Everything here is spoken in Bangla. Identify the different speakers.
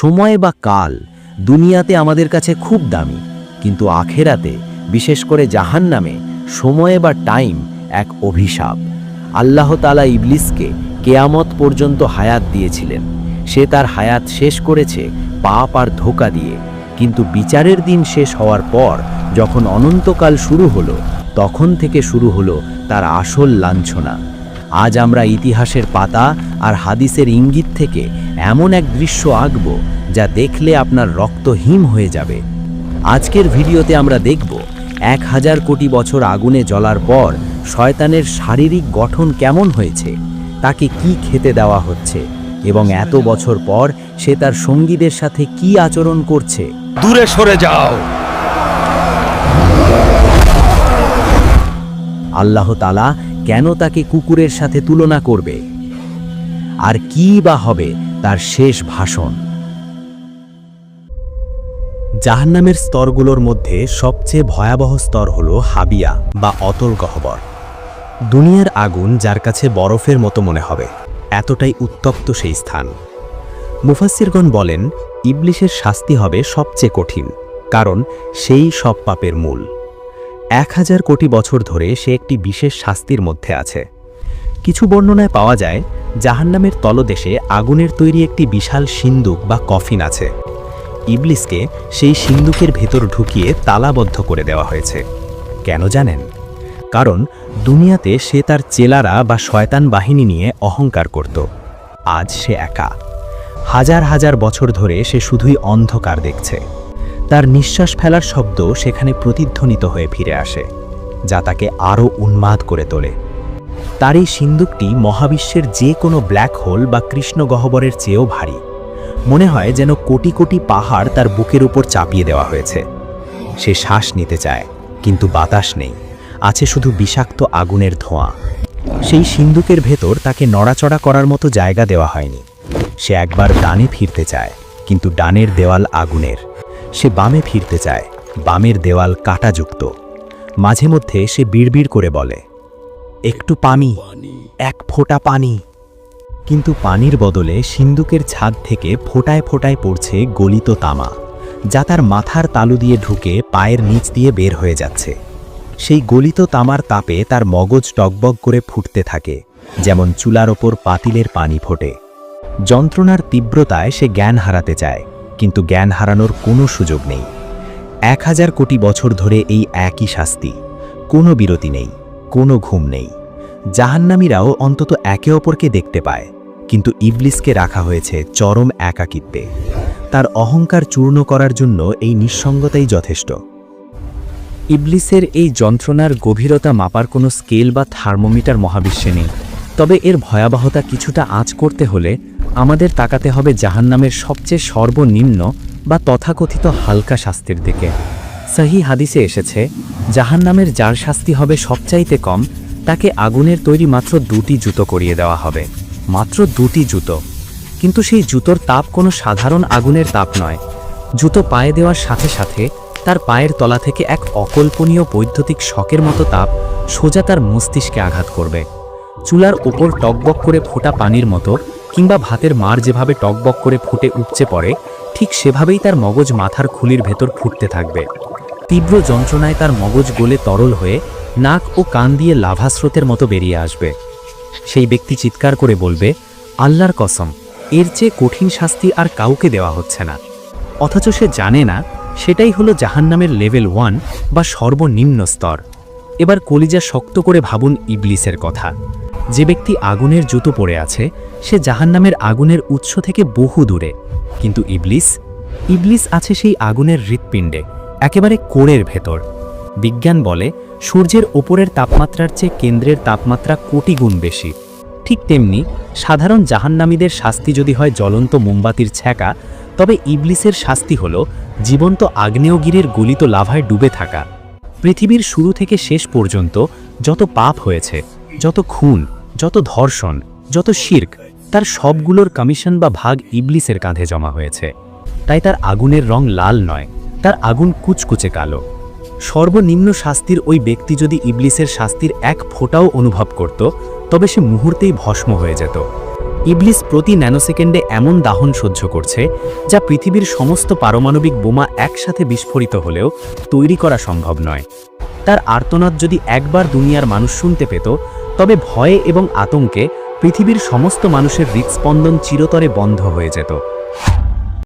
Speaker 1: সময় বা কাল দুনিয়াতে আমাদের কাছে খুব দামি, কিন্তু আখেরাতে, বিশেষ করে জাহান নামে সময় বা টাইম এক অভিশাপ। আল্লাহ তালা ইবলিসকে কেয়ামত পর্যন্ত হায়াত দিয়েছিলেন। সে তার হায়াত শেষ করেছে পাপ আর ধোকা দিয়ে। কিন্তু বিচারের দিন শেষ হওয়ার পর যখন অনন্তকাল শুরু হলো, তখন থেকে শুরু হলো তার আসল লাঞ্ছনা। আজ আমরা ইতিহাসের পাতা আর হাদিসের ইঙ্গিত থেকে এমন এক দৃশ্য আঁকব যা দেখলে আপনার রক্ত হিম হয়ে যাবে। আজকের ভিডিওতে আমরা দেখব এক হাজার কোটি বছর আগুনে জ্বলার পর শয়তানের শারীরিক গঠন কেমন হয়েছে তাকে কি খেতে দেওয়া হচ্ছে এবং এত বছর পর সে তার সঙ্গীদের সাথে কি আচরণ করছে।
Speaker 2: দূরে সরে যাও।
Speaker 1: আল্লাহ তালা কেন তাকে কুকুরের সাথে তুলনা করবে? আর কি বা হবে তার শেষ ভাষণ। জাহান্নামের স্তরগুলোর মধ্যে সবচেয়ে ভয়াবহ স্তর হল হাবিয়া বা অতল গহ্বর। দুনিয়ার আগুন যার কাছে বরফের মতো মনে হবে, এতটাই উত্তপ্ত সেই স্থান। মুফাসিরগণ বলেন, ইবলিশের শাস্তি হবে সবচেয়ে কঠিন, কারণ সেই সব পাপের মূল। এক হাজার কোটি বছর ধরে সে একটি বিশেষ শাস্তির মধ্যে আছে। কিছু বর্ণনায় পাওয়া যায় জাহান্নামের তলদেশে আগুনের তৈরি একটি বিশাল সিন্দুক বা কফিন আছে। ইবলিসকে সেই সিন্দুকের ভেতর ঢুকিয়ে তালাবদ্ধ করে দেওয়া হয়েছে। কেন জানেন? কারণ দুনিয়াতে সে তার চেলারা বা শয়তান বাহিনী নিয়ে অহংকার করত। আজ সে একা। হাজার হাজার বছর ধরে সে শুধুই অন্ধকার দেখছে। তার নিঃশ্বাস ফেলার শব্দ সেখানে প্রতিধ্বনিত হয়ে ফিরে আসে, যা তাকে আরও উন্মাদ করে তোলে। তার এই সিন্দুকটি মহাবিশ্বের যে কোনো ব্ল্যাক হোল বা কৃষ্ণ গহ্বরের চেয়েও ভারী। মনে হয় যেন কোটি কোটি পাহাড় তার বুকের উপর চাপিয়ে দেওয়া হয়েছে। সে শ্বাস নিতে চায়, কিন্তু বাতাস নেই। আছে শুধু বিষাক্ত আগুনের ধোঁয়া। সেই সিন্দুকের ভেতর তাকে নড়াচড়া করার মতো জায়গা দেওয়া হয়নি। সে একবার ডানে ফিরতে চায়, কিন্তু ডানের দেওয়াল আগুনের। সে বামে ফিরতে চায়, বামের দেওয়াল কাটাযুক্ত। মাঝে মধ্যে সে বিড়বিড় করে বলে একটু পানি এক ফোঁটা পানি। কিন্তু পানির বদলে সিন্দুকের ছাদ থেকে ফোটায় ফোটায় পড়ছে গলিত তামা যা তার মাথার তালু দিয়ে ঢুকে পায়ের নিচ দিয়ে বের হয়ে যাচ্ছে। সেই গলিত তামার তাপে তার মগজ টকবক করে ফুটতে থাকে যেমন চুলার ওপর পাতিলের পানি ফোটে। যন্ত্রণার তীব্রতায় সে জ্ঞান হারাতে চায় কিন্তু জ্ঞান হারানোর কোনো সুযোগ নেই। এক হাজার কোটি বছর ধরে এই একই শাস্তি কোনো বিরতি নেই। কোনো ঘুম নেই। জাহান্নামীরাও অন্তত একে অপরকে দেখতে পায়, কিন্তু ইবলিসকে রাখা হয়েছে চরম একাকিত্বে। তার অহংকার চূর্ণ করার জন্য এই নিঃসঙ্গতাই যথেষ্ট। ইবলিসের এই যন্ত্রণার গভীরতা মাপার কোনো স্কেল বা থার্মোমিটার মহাবিশ্বে নেই। তবে এর ভয়াবহতা কিছুটা আঁচ করতে হলে আমাদের তাকাতে হবে জাহান্নামের সবচেয়ে সর্বনিম্ন বা তথাকথিত হালকা শাস্তির দিকে। সহি হাদিসে এসেছে, জাহান্নামের যার শাস্তি হবে সবচাইতে কম, তাকে আগুনের তৈরি মাত্র দুটি জুতো করিয়ে দেওয়া হবে। মাত্র দুটি জুতো। কিন্তু সেই জুতোর তাপ কোনো সাধারণ আগুনের তাপ নয়। জুতো পায়ে দেওয়ার সাথে সাথে তার পায়ের তলা থেকে এক অকল্পনীয় বৈদ্যুতিক শকের মতো তাপ সোজা তার মস্তিষ্কে আঘাত করবে। চুলার ওপর টকবক করে ফোটা পানির মতো কিংবা ভাতের মার যেভাবে টকবক করে ফুটে উপচে পড়ে, ঠিক সেভাবেই তার মগজ মাথার খুলির ভেতর ফুটতে থাকবে। তীব্র যন্ত্রণায় তার মগজ গলে তরল হয়ে নাক ও কান দিয়ে লাভা স্রোতের মতো বেরিয়ে আসবে। সেই ব্যক্তি চিৎকার করে বলবে, আল্লাহর কসম, এর চেয়ে কঠিন শাস্তি আর কাউকে দেওয়া হচ্ছে না। অথচ সে জানে না, সেটাই হলো জাহান্নামের লেভেল ওয়ান বা সর্বনিম্ন স্তর। এবার কলিজা শক্ত করে ভাবুন ইবলিসের কথা। যে ব্যক্তি আগুনের জুতো পরে আছে, সে জাহান্নামের আগুনের উৎস থেকে বহু দূরে। কিন্তু ইবলিস? ইবলিস আছে সেই আগুনের হৃৎপিণ্ডে। একেবারে কোড়ের ভেতর। বিজ্ঞান বলে, সূর্যের ওপরের তাপমাত্রার চেয়ে কেন্দ্রের তাপমাত্রা কোটি গুণ বেশি। ঠিক তেমনি, সাধারণ জাহান্নামীদের শাস্তি যদি হয় জ্বলন্ত মোমবাতির ছ্যাঁকা, তবে ইবলিসের শাস্তি হল জীবন্ত আগ্নেয়গিরির গলিত লাভায় ডুবে থাকা। পৃথিবীর শুরু থেকে শেষ পর্যন্ত যত পাপ হয়েছে, যত খুন, যত ধর্ষণ, যত শির্ক, তার সবগুলোর কমিশন বা ভাগ ইবলিসের কাঁধে জমা হয়েছে। তাই তার আগুনের রং লাল নয়। তার আগুন কুচকুচে কালো। সর্বনিম্ন শাস্তির ওই ব্যক্তি যদি ইবলিসের শাস্তির এক ফোঁটাও অনুভব করত, তবে সে মুহূর্তেই ভস্ম হয়ে যেত। ইবলিস প্রতি ন্যানোসেকেন্ডে এমন দাহন সহ্য করছে, যা পৃথিবীর সমস্ত পারমাণবিক বোমা একসাথে বিস্ফোরিত হলেও তৈরি করা সম্ভব নয়। তার আর্তনাদ যদি একবার দুনিয়ার মানুষ শুনতে পেত, তবে ভয়ে এবং আতঙ্কে পৃথিবীর সমস্ত মানুষের হৃৎস্পন্দন চিরতরে বন্ধ হয়ে যেত।